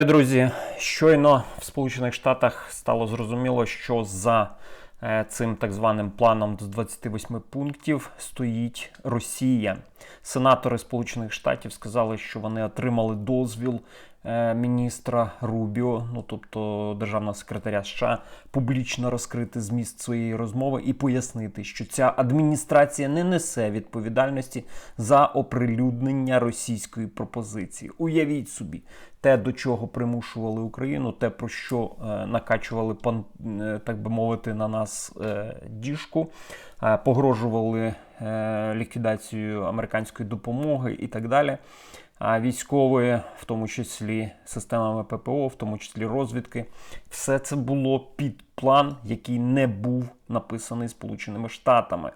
Друзі, щойно в Сполучених Штатах стало зрозуміло, що за е, цим так званим планом з 28 пунктів стоїть Росія. Сенатори Сполучених Штатів сказали, що вони отримали дозвіл міністра Рубіо, ну тобто державного секретаря США, публічно розкрити зміст своєї розмови і пояснити, що ця адміністрація не несе відповідальності за оприлюднення російської пропозиції. Уявіть собі, те, до чого примушували Україну, те, про що е, накачували е, так би мовити, на нас е, діжку, е, погрожували е, ліквідацією американської допомоги і так далі. А військові, в тому числі системами ППО, в тому числі розвідки, все це було під план, який не був написаний Сполученими Штатами.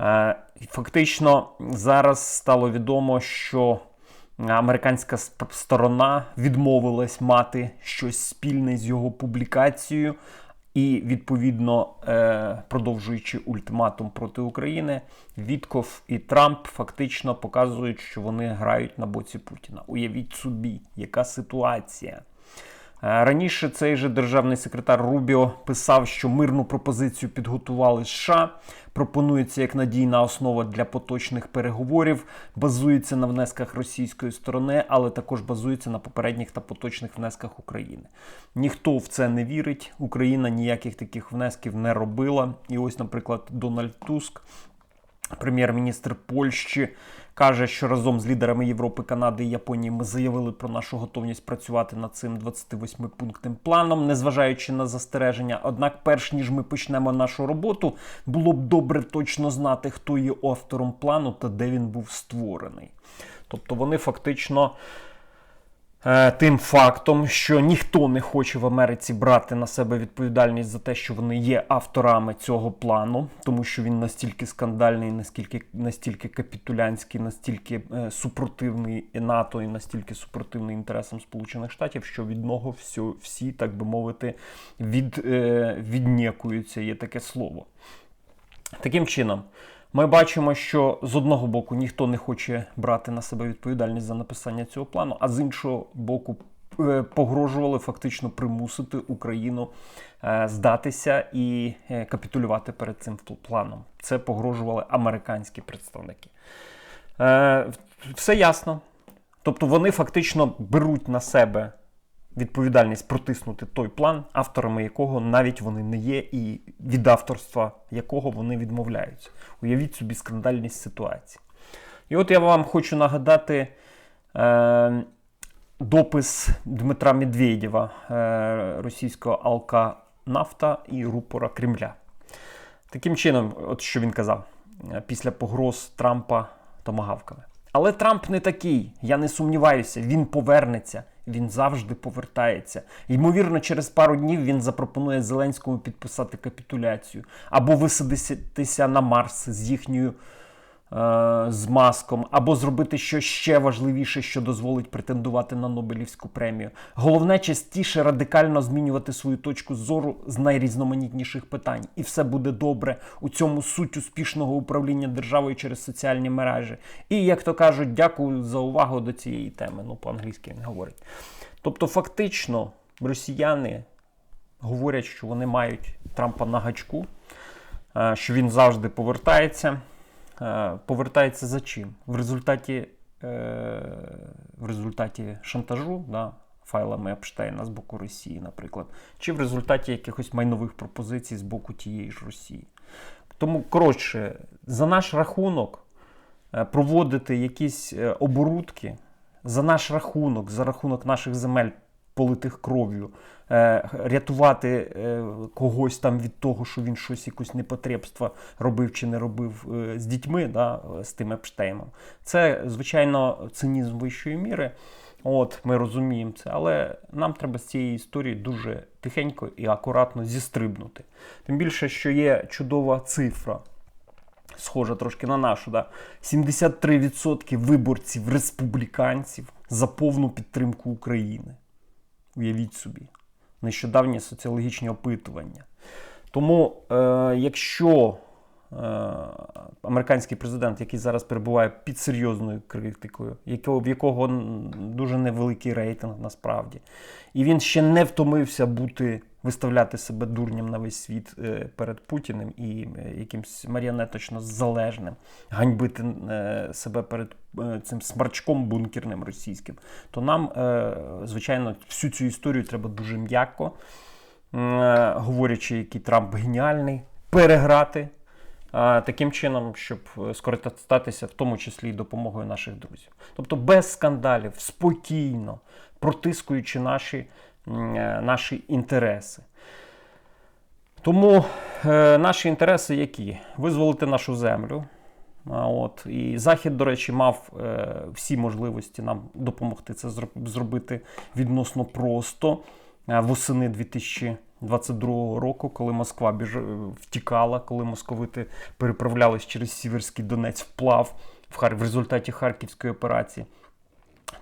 Е, Фактично зараз стало відомо, що американська сторона відмовилась мати щось спільне з його публікацією, і відповідно, е, продовжуючи ультиматум проти України, Вітков і Трамп фактично показують, що вони грають на боці Путіна. Уявіть собі, яка ситуація. Е, Раніше цей же державний секретар Рубіо писав, що мирну пропозицію підготували США. Пропонується як надійна основа для поточних переговорів, базується на внесках російської сторони, але також базується на попередніх та поточних внесках України. Ніхто в це не вірить. Україна ніяких таких внесків не робила. І ось, наприклад, Дональд Туск Прем'єр-міністр Польщі каже, що разом з лідерами Європи, Канади і Японії ми заявили про нашу готовність працювати над цим 28-пунктним планом, незважаючи на застереження. Однак, перш ніж ми почнемо нашу роботу, було б добре точно знати, хто є автором плану та де він був створений. Тобто вони фактично тим фактом, що ніхто не хоче в Америці брати на себе відповідальність за те, що вони є авторами цього плану, тому що він настільки скандальний, наскільки настільки капітулянський, настільки е, супротивний НАТО і настільки супротивний інтересам Сполучених Штатів, що від нього всі, всі так би мовити, від, е, віднікуються. Є таке слово. Таким чином, ми бачимо, що з одного боку ніхто не хоче брати на себе відповідальність за написання цього плану, а з іншого боку, е, погрожували фактично примусити Україну е, здатися і е, капітулювати перед цим планом. Це погрожували американські представники. Все ясно. Тобто вони фактично беруть на себе відповідальність протиснути той план, авторами якого навіть вони не є, і від авторства якого вони відмовляються. Уявіть собі скандальність ситуації. І от я вам хочу нагадати е, допис Дмитра Медведєва, е, російського алка Нафта і рупора Кремля. Таким чином, от що він казав е, після погроз Трампа томагавками. Але Трамп не такий, я не сумніваюся, він повернеться, він завжди повертається. Ймовірно, через пару днів він запропонує Зеленському підписати капітуляцію або висадитися на Марс з їхньою з маском, або зробити щось ще важливіше, що дозволить претендувати на Нобелівську премію. Головне частіше радикально змінювати свою точку зору з найрізноманітніших питань, і все буде добре. У цьому суть успішного управління державою через соціальні мережі. І як то кажуть, дякую за увагу до цієї теми. Ну, по-англійськи він говорить. Тобто, фактично, росіяни говорять, що вони мають Трампа на гачку, е, що він завжди повертається. Е, Повертається за чим? В результаті, е, в результаті шантажу, да, файлами Епштейна з боку Росії, наприклад, чи в результаті якихось майнових пропозицій з боку тієї ж Росії. Тому, коротше, за наш рахунок е, проводити якісь оборудки, за наш рахунок, за рахунок наших земель, политих кров'ю, е, рятувати е, когось там від того, що він щось якусь непотребство робив чи не робив е, з дітьми, да, з тим Епштейном. Це, звичайно, цинізм вищої міри. От, ми розуміємо це, але нам треба з цієї історії дуже тихенько і акуратно зістрибнути. Тим більше, що є чудова цифра, схожа трошки на нашу. Да? 73% виборців республіканців за повну підтримку України. Уявіть собі, нещодавні соціологічні опитування. Тому, е, якщо американський президент, який зараз перебуває під серйозною критикою, якого, в якого дуже невеликий рейтинг насправді. І він ще не втомився бути, виставляти себе дурнем на весь світ е, перед Путіним і е, якимсь маріонеточно залежним, ганьбити е, себе перед е, цим смарчком бункерним російським, то нам, е, звичайно, всю цю історію треба дуже м'яко, е, говорячи, який Трамп геніальний, переграти. Таким чином, щоб е, скористатися в тому числі і допомогою наших друзів. Тобто без скандалів, спокійно, протискуючи наші, е, наші інтереси. Тому е, наші інтереси які? Визволити нашу землю. От. І Захід, до речі, мав е, всі можливості нам допомогти це зроб- зробити відносно просто е, восени 2022 року, коли Москва біж... втікала, коли московити переправлялись через Сіверський Донець вплав в, Хар... в результаті Харківської операції.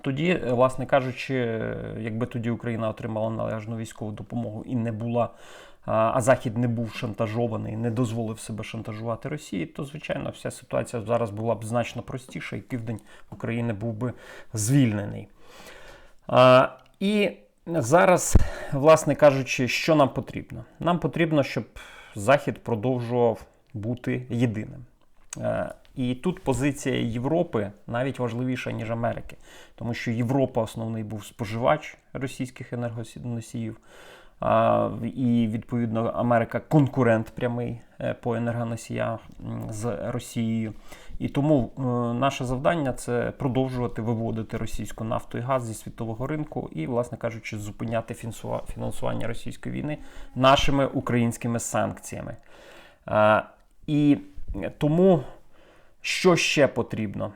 Тоді, е, власне кажучи, е, якби тоді Україна отримала належну військову допомогу і не була, а Захід не був шантажований, не дозволив себе шантажувати Росії, то звичайно вся ситуація зараз була б значно простіша, і південь України був би звільнений. І зараз, власне кажучи, що нам потрібно? Нам потрібно, щоб Захід продовжував бути єдиним. Е, І тут позиція Європи навіть важливіша, ніж Америки, тому що Європа основний був споживач російських енергоносіїв, і відповідно Америка конкурент прямий е, по енергоносіях з Росією. І тому е, наше завдання це продовжувати виводити російську нафту і газ зі світового ринку і, власне кажучи, зупиняти фінансування російської війни нашими українськими санкціями. Е, І тому що ще потрібно?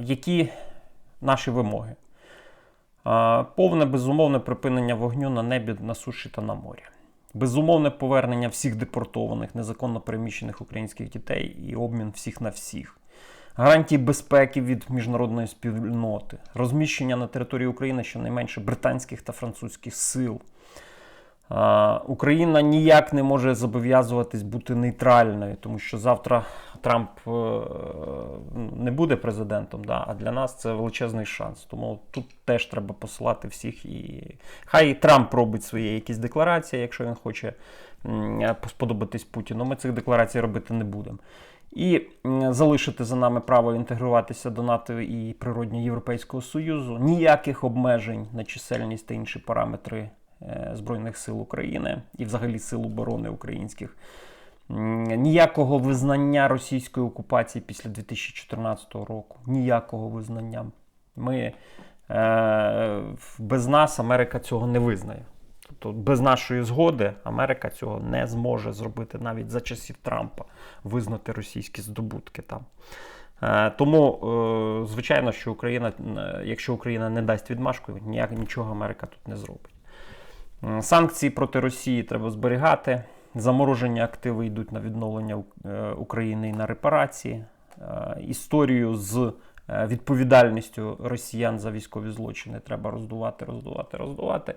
Які наші вимоги? Повне безумовне припинення вогню на небі, на суші та на морі. Безумовне повернення всіх депортованих, незаконно переміщених українських дітей і обмін всіх на всіх. Гарантії безпеки від міжнародної спільноти, розміщення на території України щонайменше британських та французьких сил. Україна ніяк не може зобов'язуватись бути нейтральною, тому що завтра Трамп е, не буде президентом, да, а для нас це величезний шанс. Тому тут теж треба посилати всіх. І хай Трамп робить свої якісь декларації, якщо він хоче сподобатись Путіну. Ми цих декларацій робити не будемо. І залишити за нами право інтегруватися до НАТО і природньо Європейського Союзу, ніяких обмежень на чисельність та інші параметри Збройних сил України і взагалі сил оборони українських. Ніякого визнання російської окупації після 2014 року. Ніякого визнання. Ми е, без нас Америка цього не визнає. Тобто без нашої згоди Америка цього не зможе зробити навіть за часів Трампа, визнати російські здобутки там. Е, Тому, е, звичайно, що Україна, е, якщо Україна не дасть відмашку, ніяк нічого Америка тут не зробить. М, Санкції проти Росії треба зберігати. Заморожені активи йдуть на відновлення е, України і на репарації. Е, Історію з е, відповідальністю росіян за військові злочини треба роздувати, роздувати, роздувати.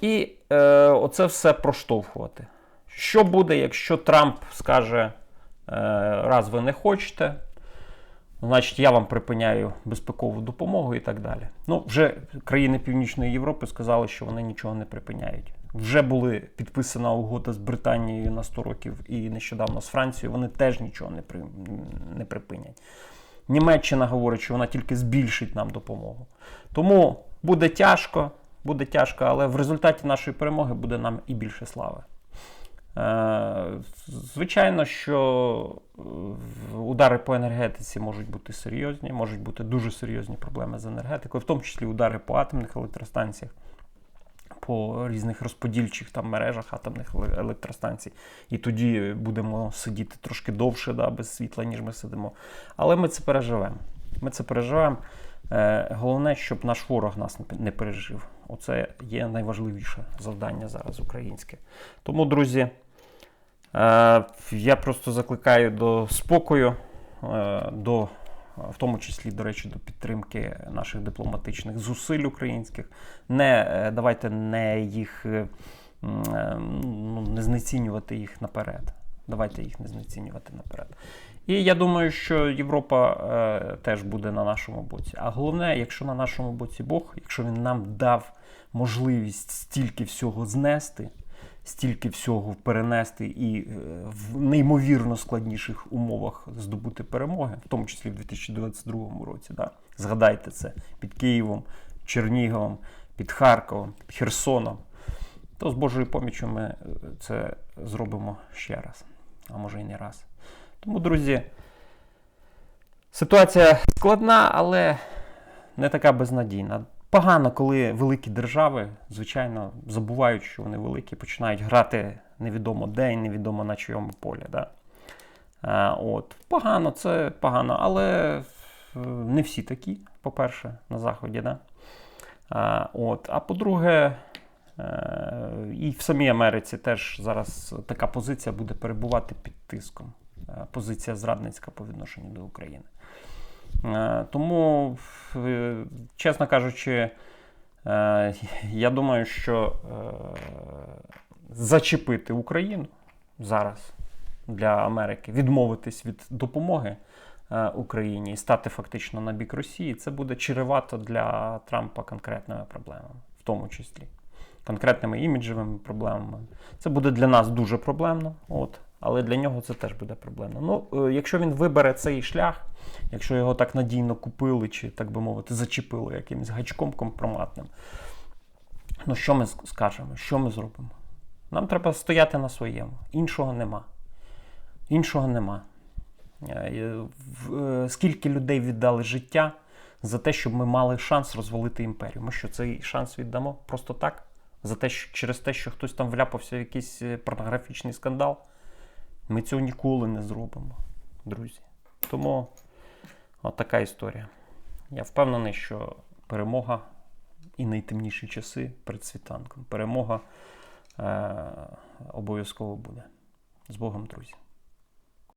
І е, оце все проштовхувати. Що буде, якщо Трамп скаже, е, раз ви не хочете, значить я вам припиняю безпекову допомогу і так далі. Ну, вже країни Північної Європи сказали, що вони нічого не припиняють. Вже були підписана угода з Британією на 100 років і нещодавно з Францією. Вони теж нічого не, при, не припинять. Німеччина говорить, що вона тільки збільшить нам допомогу. Тому буде тяжко, буде тяжко, але в результаті нашої перемоги буде нам і більше слави. Е, Звичайно, що е, удари по енергетиці можуть бути серйозні, можуть бути дуже серйозні проблеми з енергетикою, в тому числі удари по атомних електростанціях, по різних розподільчих там мережах атомних електростанцій. І тоді будемо сидіти трошки довше да, без світла, ніж ми сидимо. Але ми це переживемо. Ми це переживемо. Е, Головне, щоб наш ворог нас не- пережив. Оце є найважливіше завдання зараз українське. Тому, друзі, я просто закликаю до спокою, е, до, в тому числі, до речі, до підтримки наших дипломатичних зусиль українських. Не, е, давайте не їх е, е, ну, не знецінювати їх наперед. Давайте їх не знецінювати наперед. І я думаю, що Європа е, теж буде на нашому боці. А головне, якщо на нашому боці Бог, якщо він нам дав можливість стільки всього знести, стільки всього перенести і е, в неймовірно складніших умовах здобути перемоги, в тому числі в 2022 році. Да? Згадайте це під Києвом, Черніговом, під Харковом, Херсоном. То з Божою поміччю ми е, це зробимо ще раз, а може і не раз. Тому, друзі, ситуація складна, але не така безнадійна. Погано, коли великі держави, звичайно, забувають, що вони великі, починають грати невідомо де і невідомо на чийому полі. Да? А, от. Погано, це погано, але е, не всі такі, по-перше, на Заході. Да? А, от. а по-друге, е, і в самій Америці теж зараз така позиція буде перебувати під тиском. Е, Позиція зрадницька по відношенню до України. Е, Тому, е, чесно кажучи, е, я думаю, що зачепити Україну зараз для Америки, відмовитись від допомоги Україні і стати фактично на бік Росії, це буде чревато для Трампа конкретними проблемами, в тому числі конкретними іміджевими проблемами. Це буде для нас дуже проблемно, от, але для нього це теж буде проблемно. Ну, е, якщо він вибере цей шлях, якщо його так надійно купили, чи, так би мовити, зачепили якимось гачком компроматним, ну що ми скажемо? Що ми зробимо? Нам треба стояти на своєму. Іншого нема. Іншого нема. Е, е, Скільки людей віддали життя за те, щоб ми мали шанс розвалити імперію? Ми що, цей шанс віддамо просто так? За те, що, через те, що хтось там вляпався в якийсь порнографічний скандал? Ми цього ніколи не зробимо, друзі. Тому от така історія. Я впевнений, що перемога і найтемніші часи перед світанком. Перемога е- обов'язково буде. З Богом, друзі.